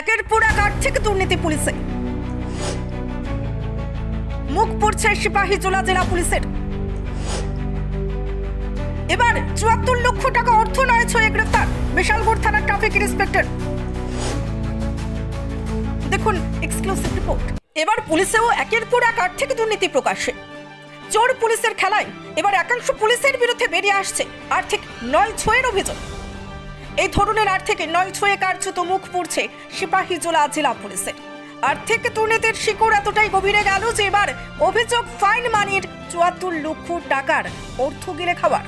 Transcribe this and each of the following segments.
একের পর এক আর্থিক দুর্নীতি পুলিশে। মুখ পড়ছে সিপাহী জোলা জেলা পুলিশের। এবার চুয়াত্তর লক্ষ টাকা অর্থ নয় ছয়ে গ্রেফতার বিশালগড় থানার ট্রাফিক ইন্সপেক্টর। দেখুন এক্সক্লুসিভ রিপোর্ট। এবার পুলিশেও একের পর এক আর্থিক দুর্নীতি প্রকাশ্যে। চোর পুলিশের খেলায় এবার একাংশ পুলিশের বিরুদ্ধে বেরিয়ে আসছে আর্থিক নয় ছয়ের অভিযোগ। এই ধরনের আর্থিক নয় ছয়ে কার্যত মুখ পড়ছে সিপাহী জোলা জেলা পুলিশের। আর্থিক দুর্নীতির শিকড় এতটাই গভীরে গেল যে এবার অভিযোগ ফাইন মানির চুয়াত্তর লক্ষ টাকার অর্থ গিলে খাওয়ার।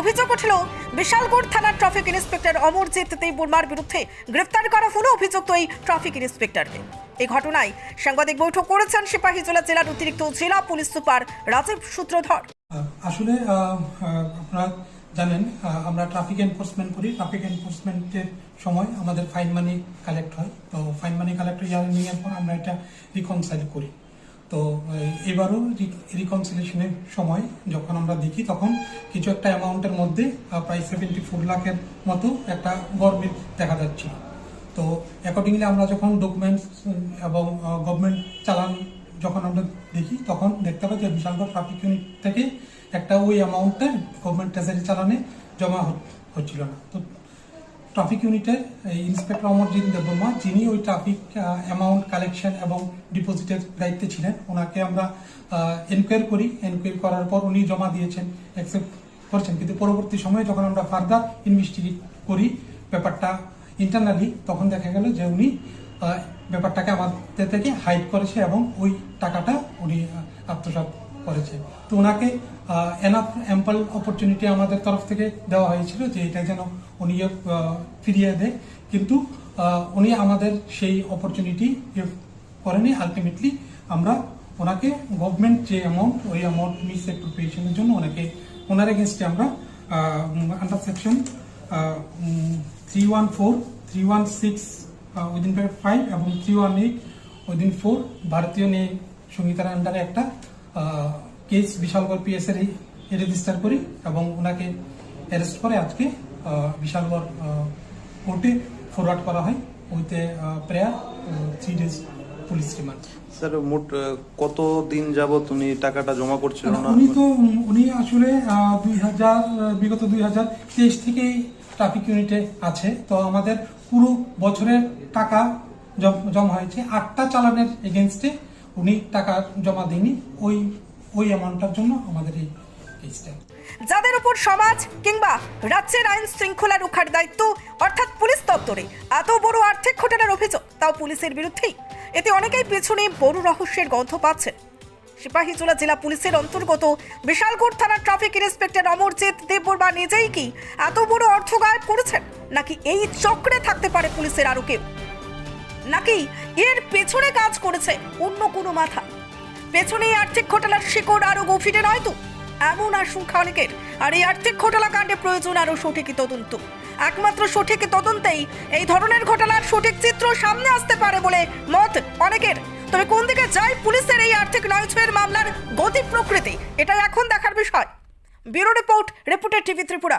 অভিযোগ উঠল, বিশালগড় থানার ট্রাফিক ইন্সপেক্টর অমরজিৎ দেববর্মার বিরুদ্ধে গ্রেফতার করা হলো অভিযুক্ত এই ট্রাফিক ইন্সপেক্টরকে। এই ঘটনায় সাংবাদিক বৈঠক করেছেন সিপাহীজলা জেলার অতিরিক্ত জেলা পুলিশ সুপার রাজীব সূত্রধর। আসলে আপনারা জানেন আমরা ট্রাফিক এনফোর্সমেন্ট করি। ট্রাফিক এনফোর্সমেন্টের সময় আমাদের ফাইন মানি কালেক্ট হয়। তো ফাইন মানি কালেক্ট হয়ে নেওয়ার পর আমরা এটা রিকনসাইল করি। তো এবারও রিকনসিলেশনের সময় যখন আমরা দেখি, তখন কিছু একটা অ্যামাউন্টের মধ্যে প্রায় সেভেন্টি ফোর লাখের মতো একটা গরমিল দেখা যাচ্ছিল। তো অ্যাকর্ডিংলি আমরা যখন ডকুমেন্টস এবং গভর্নমেন্ট চালান যখন আমরা দেখি, তখন দেখতে পাই যে বিশালগড় ট্রাফিক ইউনিট থেকে একটা ওই অ্যামাউন্টটা গভর্নমেন্ট ট্রেজারি চালানে জমা হচ্ছিল না। তো ট্রাফিক ইউনিটের ইন্সপেক্টর অমরজিৎ দেববর্মা, যিনি ওই ট্রাফিক অ্যামাউন্ট কালেকশন এবং ডিপোজিটের দায়িত্বে ছিলেন, ওনাকে আমরা এনকোয়ারি করি। এনকোয়ারি করার পর উনি জমা দিয়েছেন অ্যাকসেপ্ট করেছেন। কিন্তু পরবর্তী সময়ে যখন আমরা ফার্দার ইনভেস্টিগেট করি ব্যাপারটা ইন্টারনালি তখন দেখা গেল যে উনি ব্যাপারটাকে আমাদের থেকে হাইড করেছে এবং ওই টাকাটা উনি আহ, আত্মসাৎ করেছে। তো ওনাকে এনাফ অ্যাম্পল অপরচুনিটি আমাদের তরফ থেকে দেওয়া হয়েছিল যে এটা যেন উনি ফিরিয়ে দেয়। কিন্তু উনি আমাদের সেই অপরচুনিটি করেনি। আলটিমেটলি আমরা ওনাকে গভর্নমেন্ট যে অ্যামাউন্ট ওই অ্যামাউন্ট মিস অ্যাপ্রোপ্রিয়েশনের জন্য ওনাকে ওনার এগেনস্টে আমরা under section three one four three one six within five এবং three one eight within four ভারতীয় ন্যায় সংহিতার আন্ডারে একটা কেস বিশালগড় পিএস এর রেজিস্টার করি এবং ওনাকে অ্যারেস্ট করে আজকে বিশালগড় কোর্টে ফরওয়ার্ড করা হয় with prayer three days police remand sir মোট কত দিন যাবত উনি টাকাটা জমা করছিল না উনি তো উনি আসলে দুই হাজার বিগত দুই হাজার তেইশ থেকেই ট্রাফিক ইউনিটে আছে। তো আমাদের পুরো বছরের টাকা জমা হয়েছে। আটটা চালানের এগেনস্টে উনি টাকা জমা দেয়নি। ওই ওই অ্যামাউন্টটার জন্য আমাদের এই কেসটা যাদের উপর সমাজ কিংবা রাজ্যের আইন শৃঙ্খলা রক্ষার দায়িত্ব, অর্থাৎ পুলিশ দপ্তরে, এত বড় আর্থিক ঘটনার অভিযোগ, তাও পুলিশের বিরুদ্ধেই। এতে অনেকেই পেছনে বড় রহস্যের গন্ধ পাচ্ছেন। সিপাহীজলা জেলা পুলিশের অন্তর্গত বিশালগড় থানার ট্রাফিক ইন্সপেক্টর অমরজিৎ দেববর্মা নিজেই কি এত বড় অর্থ গায়েব করেছেন? নাকি এই চক্রে থাকতে পারে পুলিশের আরও কেউ? নাকি এর পেছনে কাজ করেছে অন্য কোনো মাথা? পেছনে এই আর্থিক ঘটনার শিকড় আরও গভীরে নয় তো? এমন আশঙ্কা অনেকের। আর এই আর্থিক ঘটনা কাণ্ডে প্রয়োজন আরও সঠিক তদন্ত। একমাত্র সঠিক তদন্তেই এই ধরনের ঘটনার সঠিক চিত্র সামনে আসতে পারে বলে মত অনেকের। তবে কোন দিকে যায় পুলিশের এই আর্থিক নয়ছয়ের মামলার গতি প্রকৃতি? এটা এখন দেখার বিষয়। Bureau report reputed TV Tripura.